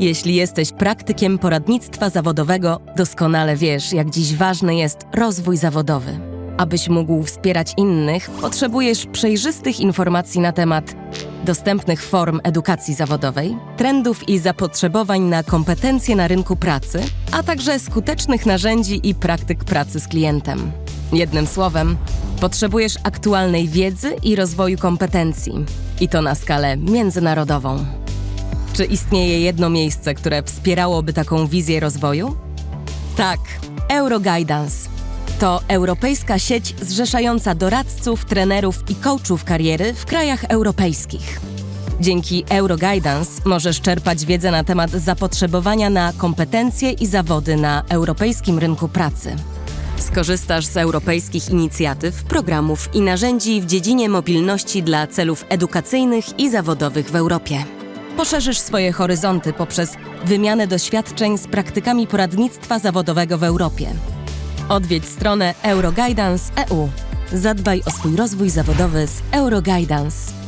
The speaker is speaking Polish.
Jeśli jesteś praktykiem poradnictwa zawodowego, doskonale wiesz, jak dziś ważny jest rozwój zawodowy. Abyś mógł wspierać innych, potrzebujesz przejrzystych informacji na temat dostępnych form edukacji zawodowej, trendów i zapotrzebowań na kompetencje na rynku pracy, a także skutecznych narzędzi i praktyk pracy z klientem. Jednym słowem, potrzebujesz aktualnej wiedzy i rozwoju kompetencji, i to na skalę międzynarodową. Czy istnieje jedno miejsce, które wspierałoby taką wizję rozwoju? Tak, Euroguidance. To europejska sieć zrzeszająca doradców, trenerów i coachów kariery w krajach europejskich. Dzięki Euroguidance możesz czerpać wiedzę na temat zapotrzebowania na kompetencje i zawody na europejskim rynku pracy. Skorzystasz z europejskich inicjatyw, programów i narzędzi w dziedzinie mobilności dla celów edukacyjnych i zawodowych w Europie. Poszerzysz swoje horyzonty poprzez wymianę doświadczeń z praktykami poradnictwa zawodowego w Europie. Odwiedź stronę Euroguidance EU. Zadbaj o swój rozwój zawodowy z Euroguidance.